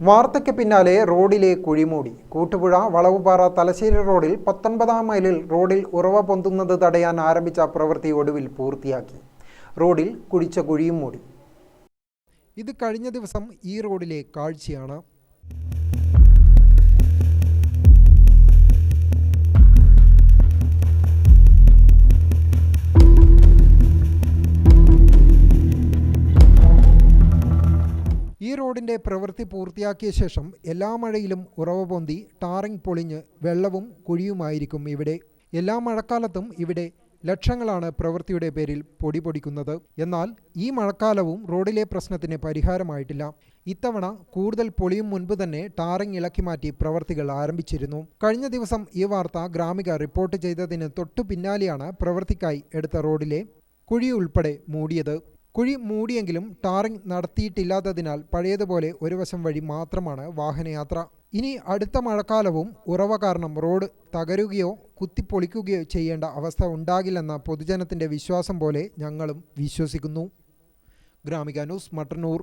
വാർത്തയ്ക്ക് പിന്നാലെ റോഡിലെ കുഴിമൂടി. കൂട്ടുപുഴ വളവുപാറ തലശ്ശേരി റോഡിൽ പത്തൊൻപതാം മൈലിൽ റോഡിൽ ഉറവ പൊന്തുന്നത് തടയാൻ ആരംഭിച്ച പ്രവൃത്തി ഒടുവിൽ പൂർത്തിയാക്കി. റോഡിൽ കുഴിച്ച കുഴിയും മൂടി. ഇത് കഴിഞ്ഞ ദിവസം ഈ റോഡിലെ കാഴ്ചയാണ് ഈ റോഡിന്റെ പ്രവൃത്തി പൂർത്തിയാക്കിയ ശേഷം എല്ലാ മഴയിലും ഉറവ പൊന്തി ടാറിംഗ് പൊളിഞ്ഞ് വെള്ളവും കുഴിയുമായിരിക്കും ഇവിടെ. എല്ലാ മഴക്കാലത്തും ഇവിടെ ലക്ഷങ്ങളാണ് പ്രവൃത്തിയുടെ പേരിൽ പൊടി പൊടിക്കുന്നത്. എന്നാൽ ഈ മഴക്കാലവും റോഡിലെ പ്രശ്നത്തിന് പരിഹാരമായിട്ടില്ല. ഇത്തവണ കൂടുതൽ പൊളിയും മുൻപ് തന്നെ ടാറിംഗ് ഇളക്കി മാറ്റി പ്രവൃത്തികൾ ആരംഭിച്ചിരുന്നു. കഴിഞ്ഞ ദിവസം ഈ വാർത്ത ഗ്രാമിക റിപ്പോർട്ട് ചെയ്തതിന് തൊട്ടു പിന്നാലെയാണ് പ്രവൃത്തിക്കായി എടുത്ത റോഡിലെ കുഴി ഉൾപ്പെടെ മൂടിയത്. കുഴി മൂടിയെങ്കിലും ടാറിംഗ് നടത്തിയിട്ടില്ലാത്തതിനാൽ പഴയതുപോലെ ഒരു വശം വഴി മാത്രമാണ് വാഹനയാത്ര. ഇനി അടുത്ത മഴക്കാലവും ഉറവ കാരണം റോഡ് തകരുകയോ കുത്തിപ്പൊളിക്കുകയോ ചെയ്യേണ്ട അവസ്ഥ ഉണ്ടാകില്ലെന്ന പൊതുജനത്തിന്റെ വിശ്വാസം പോലെ ഞങ്ങളും വിശ്വസിക്കുന്നു. Gramika news Mattannur.